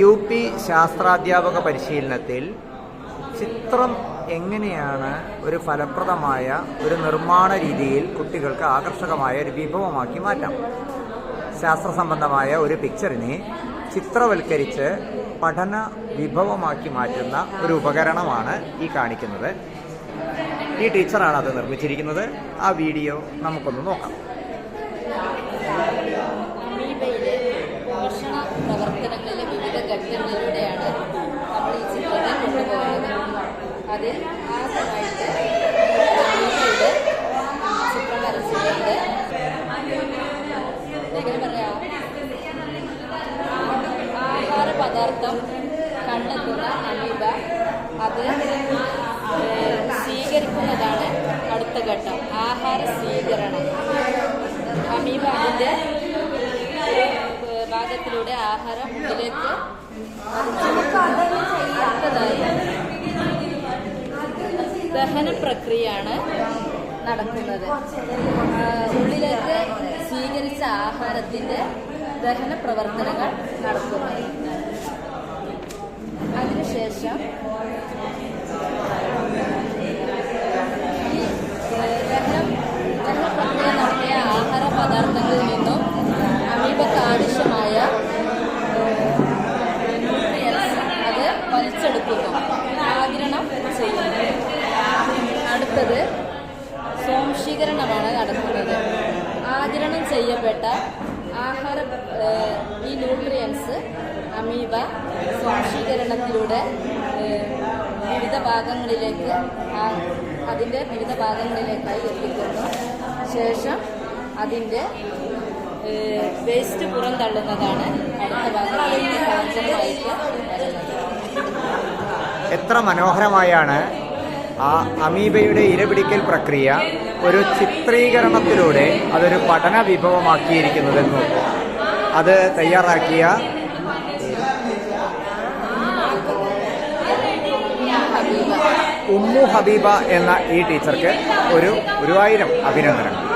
U P ശാസ്ത്രാധ്യാപക പരിശീലനത്തിൽ ചിത്രം എങ്ങനെയാണ് ഒരു ഫലപ്രദമായ ഒരു നിർമ്മാണ രീതിയിൽ കുട്ടികൾക്ക് ആകർഷകമായ ഒരു വിഭവമാക്കി മാറ്റാം? ശാസ്ത്ര സംബന്ധമായ ഒരു പിക്ചറിനെ ചിത്രവൽക്കരിച്ച് പഠന വിഭവമാക്കി മാറ്റുന്ന ഒരു ഉപകരണമാണ് ഈ കാണിക്കുന്നത്. ഈ ടീച്ചറാണ് അത് നിർമ്മിച്ചിരിക്കുന്നത്. ആ വീഡിയോ നമുക്കൊന്ന് നോക്കാം. അതിൽ സമയത്ത് അമീബയുടെ ചിത്രം വരച്ചിട്ടുണ്ട് എങ്ങനെ പറയാം ആഹാര പദാർത്ഥം കണ്ടെത്തുന്ന അമീബ അത് സ്വീകരിക്കുന്നതാണ് അടുത്ത ഘട്ടം. ആഹാര സ്വീകരണം. അമീബ അതിന്റെ ഭാഗത്തിലൂടെ ആഹാരം ഉള്ളിലേക്ക് അടുത്തതായി ദഹന പ്രക്രിയയാണ് നടക്കുന്നത്. ഉള്ളിലേക്ക് സ്വീകരിച്ച ആഹാരത്തിന്റെ ദഹന പ്രവർത്തനങ്ങൾ നടക്കുന്നു. അതിനുശേഷം ഈ ഏഹ്, ദഹനം ദഹന പ്രക്രിയ നടത്തിയ ആഹാര പദാർത്ഥങ്ങളിൽ നിന്നും അമീബക്ക് ആവശ്യമായ ന്യൂട്രിയൻസ് അത് വലിച്ചെടുക്കുന്നു ആഗിരണം ചെയ്യുന്നു അടുത്തത് സ്വാംശീകരണമാണ് നടക്കുന്നത് ആഗിരണം ചെയ്യപ്പെട്ട ആഹാര ഈ ന്യൂട്രിയൻസ് അമീബ സ്വാംശീകരണത്തിലൂടെ വിവിധ ഭാഗങ്ങളിലേക്ക് അതിന്റെ വിവിധ ഭാഗങ്ങളിലേക്കായി എത്തിക്കുന്നു. ശേഷം അതിന്റെ വേസ്റ്റ് പുറന്തള്ളുന്നതാണ് അടുത്ത ഭാഗം എത്ര മനോഹരമായാണ് ആ അമീബയുടെ ഇരപിടിക്കൽ പ്രക്രിയ ഒരു ചിത്രീകരണത്തിലൂടെ അതൊരു പഠന വിഭവമാക്കിയിരിക്കുന്നതെന്ന് അത് തയ്യാറാക്കിയ ഉമ്മു ഹബീബ എന്ന ഈ ടീച്ചർക്ക് ഒരു ഗുരുവായൂരം അഭിനന്ദനം